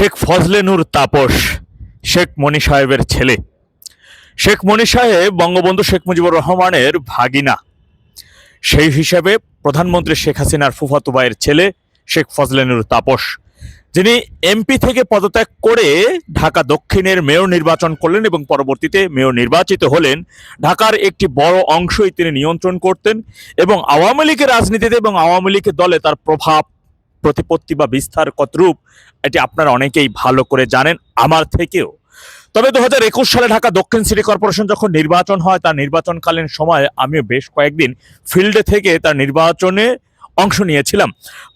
শেখ ফজলে নূর তাপস, শেখ মনি সাহেবের ছেলে। শেখ মনি সাহেব বঙ্গবন্ধু শেখ মুজিবুর রহমানের ভাগিনা। সেই হিসাবে প্রধানমন্ত্রী শেখ হাসিনার ফুফাতো ভাইয়ের ছেলে শেখ ফজলে নূর তাপস। যিনি এমপি থেকে পদত্যাগ করে ঢাকা দক্ষিণের মেয়র নির্বাচন করলেন এবং পরবর্তীতে মেয়র নির্বাচিত হলেন, ঢাকার একটি বড় অংশই তিনি নিয়ন্ত্রণ করতেন এবং আওয়ামী লীগের রাজনীতিতে এবং আওয়ামী লীগের দলে তার প্রভাব প্রতিপত্তি বা বিস্তার কতরূপ, এটি আপনারা অনেকেই ভালো করে জানেন, আমার থেকেও। তবে দু হাজার একুশ সালে ঢাকা দক্ষিণ সিটি কর্পোরেশন যখন নির্বাচন হয়, তার নির্বাচনকালীন সময়ে আমিও বেশ কয়েকদিন ফিল্ডে থেকে তার নির্বাচনে অংশ নিয়েছিলাম।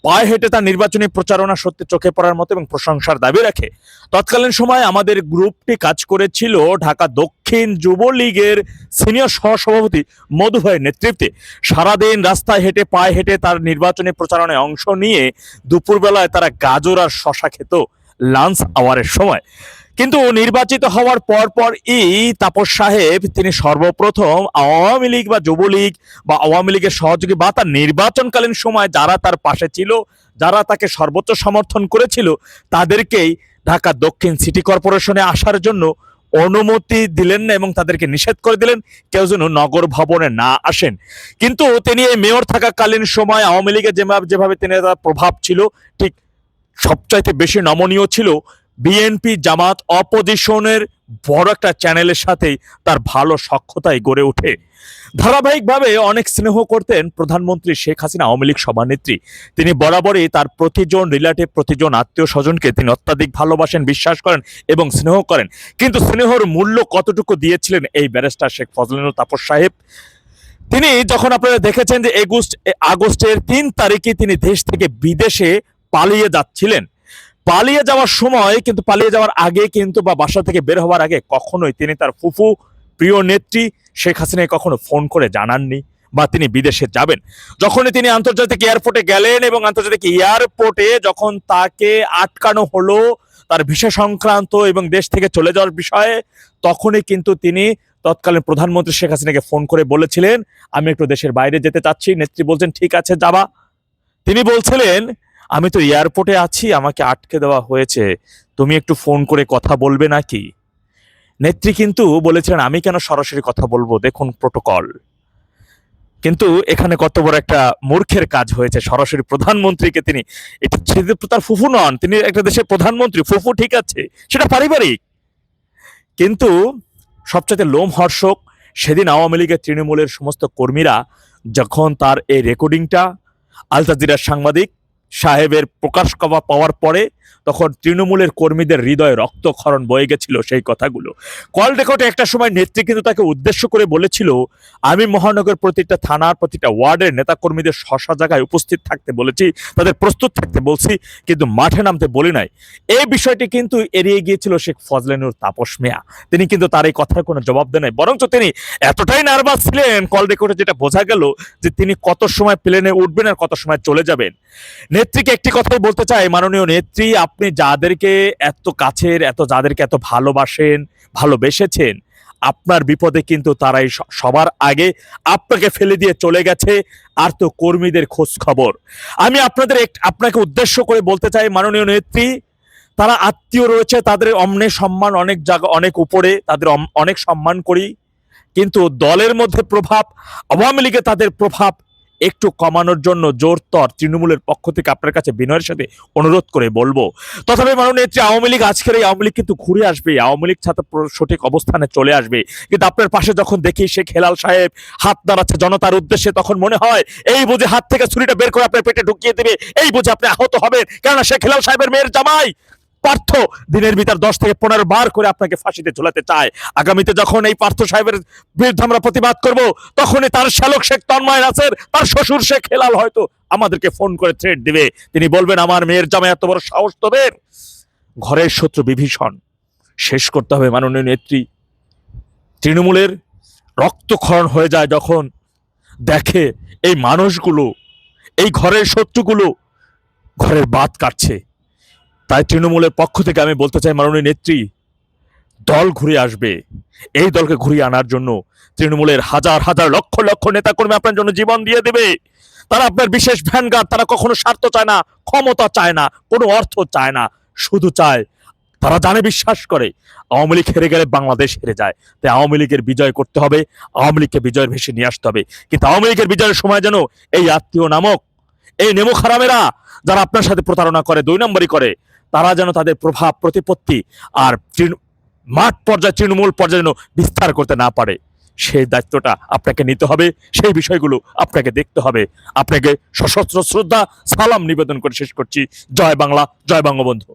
পায়ে হেঁটে তার নির্বাচনী প্রচারণা সত্যি চোখে পড়ার মতো এবং প্রশংসার দাবি রাখে। তৎকালীন সময় আমাদের গ্রুপটি কাজ করেছিল ঢাকা দক্ষিণ যুবলীগের সিনিয়র সহসভাপতি মধু ভাইয়ের নেতৃত্বে। সারাদিন রাস্তায় হেঁটে, পায়ে হেঁটে তার নির্বাচনী প্রচারণায় অংশ নিয়ে দুপুরবেলায় তারা গাজর আর শশা খেত লাঞ্চ আওয়ারের সময়। কিন্তু নির্বাচিত হওয়ার পর পর ই তাপস সাহেব, তিনি সর্বপ্রথম আওয়ামী লীগ বা যুবলীগ বা আওয়ামী লীগের সহযোগী বা তার নির্বাচনকালীন সময় যারা তার পাশে ছিল, যারা তাকে সর্বোচ্চ সমর্থন করেছিল, তাদেরকেই ঢাকা দক্ষিণ সিটি কর্পোরেশনে আসার জন্য অনুমতি দিলেন না এবং তাদেরকে নিষেধ করে দিলেন, কেউ যেন নগর ভবনে না আসেন। কিন্তু তিনি এই মেয়র থাকাকালীন সময় আওয়ামী লীগের যেভাবে যেভাবে তিনি তার প্রভাব ছিল, ঠিক সবচাইতে বেশি নমনীয় ছিল বিএনপি জামাত অপোজিশনের বড় একটা চ্যানেলের সাথেই তার ভালো সক্ষতায় গড়ে ওঠে। ধারাবাহিকভাবে অনেক স্নেহ করতেন প্রধানমন্ত্রী শেখ হাসিনা, আওয়ামী লীগ সভানেত্রী। তিনি বরাবরই তার প্রতিজন, রিলেটিভ প্রতিজন আত্মীয় স্বজনকে তিনি অত্যাধিক ভালোবাসেন, বিশ্বাস করেন এবং স্নেহ করেন। কিন্তু স্নেহর মূল্য কতটুকু দিয়েছিলেন এই ব্যারিস্টার শেখ ফজলুল তাপস সাহেব? তিনি যখন আপনারা দেখেছেন যে এগুস্ট আগস্টের তিন তারিখে তিনি দেশ থেকে বিদেশে পালিয়ে যাচ্ছিলেন পালিয়ে যাওয়ার সময় কিন্তু পালিয়ে যাওয়ার আগে কিন্তু বা বাসা থেকে বের হওয়ার আগে কখনোই তিনি তার ফুফু প্রিয় নেত্রী শেখ হাসিনাকে কখনো ফোন করে জানাননি বা তিনি বিদেশে যাবেন। যখনই তিনি আন্তর্জাতিক এয়ারপোর্টে গেলেন এবং আন্তর্জাতিক এয়ারপোর্টে যখন তাকে আটকানো হলো, তার ভিসা সংক্রান্ত এবং দেশ থেকে চলে যাওয়ার বিষয়ে, তখনই কিন্তু তিনি তৎকালীন প্রধানমন্ত্রী শেখ হাসিনাকে ফোন করে বলেছিলেন, আমি একটু দেশের বাইরে যেতে চাচ্ছি। নেত্রী বলছেন, ঠিক আছে, যাবা। তিনি বলছিলেন আমি তো এয়ারপোর্টে আছি, আমাকে আটকে দেওয়া হয়েছে। তুমি একটু ফোন করে কথা বলবে নাকি? নেত্রী কিন্তু বলেছিলেন, আমি কেন সরাসরি কথা বলব? দেখুন প্রোটোকল কিন্তু এখানে কত বড় একটা মূর্খের কাজ হয়েছে। সরাসরি প্রধানমন্ত্রীকে তিনি, এটা তার ফুফু নন, তিনি একটা দেশের প্রধানমন্ত্রী, ফুফু ঠিক আছে, সেটা পারিবারিক। কিন্তু সবচেয়ে লোমহর্ষক সেদিন আওয়ামী লীগের তৃণমূলের সমস্ত কর্মীরা যখন তার এই রেকর্ডিংটা আলতাজিরার সাংবাদিক সাহেবের প্রকাশ কবা পাওয়ার পরে তখন তৃণমূলের কর্মীদের হৃদয়ে রক্তক্ষরণ বয়ে গেছিল সেই কথাগুলো। কল রেকর্ডে একটা সময় নেত্রী কিন্তু তাকে উদ্দেশ্য করে বলেছিল, আমি মহানগর প্রতিটা থানার প্রতিটা ওয়ার্ডের নেতাকর্মীদের শশা জায়গায় উপস্থিত থাকতে বলেছি, তাদের প্রস্তুত থাকতে বলছি, কিন্তু মাঠে নামতে বলি নাই। এই বিষয়টি কিন্তু এড়িয়ে গিয়েছিল শেখ ফজলেনুর তাপস মিয়া। তিনি কিন্তু তার এই কথার কোনো জবাব দেন নাই, বরঞ্চ তিনি এতটাই নার্ভাস ছিলেন কল রেকর্ডে যেটা বোঝা গেল যে তিনি কত সময় প্লেনে উঠবেন আর কত সময় চলে যাবেন। নেত্রীকে একটি কথাই বলতে চাই, মাননীয় নেত্রী, আপনি যাদেরকে এত কাছের, এত যাদেরকে এত ভালোবাসেন, ভালোবেসেছেন, আপনার বিপদে কিন্তু তারাই সবার আগে আপনাকে ফেলে দিয়ে চলে গেছে, আর তো কর্মীদের খোঁজ খবর আমি আপনাদের আপনাকে উদ্দেশ্য করে বলতে চাই, মাননীয় নেত্রী, তারা আত্মীয় রয়েছে, তাদের অমনে সম্মান অনেক জায়গা অনেক উপরে, তাদের অনেক সম্মান করি, কিন্তু দলের মধ্যে প্রভাব, আওয়ামী লীগে তাদের প্রভাব একটু কমানোর জন্য জোরতর তৃণমূলের পক্ষ থেকে আপনার কাছে বিনয়ের সাথে অনুরোধ করে বলব। তথাপি মাননীয় নেত্রী আওয়ামী লীগ, আজকের এই আওয়ামী লীগ কিন্তু ঘুরে আসবে। আওয়ামী লীগ ছাত্র সঠিক অবস্থানে চলে আসবে। কিন্তু আপনার পাশে যখন দেখি শেখ হেলাল সাহেব হাত দাঁড়াচ্ছে জনতার উদ্দেশ্যে, তখন মনে হয় এই বুঝে হাত থেকে ছুরিটা বের করে আপনার পেটে ঢুকিয়ে দেবে। এই বুঝে আপনি আহত হবেন। কেননা শেখ হেলাল সাহেবের মেয়ের জামাই। পার্থ দিনের ভিতর দশ থেকে পনেরো বার করে আপনাকে ফাঁসিতে ঝোলাতে চায়। আগামীতে যখন এই পার্থ সাহেবের বিরুদ্ধে আমরা প্রতিবাদ করব, তখনই তার শ্যালক শেখ তন্ময় নাসের তার শ্বশুর শেখ হেলাল হয়তো আমাদেরকে ফোন করে থ্রেট দিবে। তিনি বলবেন, আমার মেয়ের জামাই এত বড় সাহস তোদের। ঘরের শত্রু বিভীষণ। শেষ করতে হবে মাননীয় নেত্রী। তৃণমূলের রক্তক্ষরণ হয়ে যায় যখন দেখে এই মানুষগুলো, এই ঘরের শত্রুগুলো ঘরের বাদ কাটছে। তাই তৃণমূলের পক্ষ থেকে আমি বলতে চাই মাননীয় নেত্রী, দল ঘুরে আসবে। এই দলকে ঘুরিয়ে আনার জন্য তৃণমূলের হাজার হাজার লক্ষ লক্ষ নেতাকর্মী আপনার জন্য জীবন দিয়ে দেবে। তারা আপনার বিশেষ ভ্যানগার্ড, তারা কখনো স্বার্থ চায় না, ক্ষমতা চায় না, কোনো অর্থ চায় না, শুধু চায় তারা জানে বিশ্বাস করে, আওয়ামী লীগ হেরে গেলে বাংলাদেশ হেরে যায়। তাই আওয়ামী লীগের বিজয় করতে হবে, আওয়ামী লীগকে বিজয়ের ভেসে নিয়ে আসতে হবে। কিন্তু আওয়ামী লীগের বিজয়ের সময় যেন এই আত্মীয় নামক, এই নেমো খারামেরা যারা আপনার সাথে প্রতারণা করে, দুই নম্বরই করে তারা যেন তাদের প্রভাব, প্রতিপত্তি আর মাঠ পর্যায়ে, তৃণমূল পর্যায়ে যেন বিস্তার করতে না পারে। সেই দায়িত্বটা আপনাকে নিতে হবে, সেই বিষয়গুলো আপনাকে দেখতে হবে। আপনাকে সশস্ত্র শ্রদ্ধা, সালাম নিবেদন করে শেষ করছি। জয় বাংলা, জয় বঙ্গবন্ধু।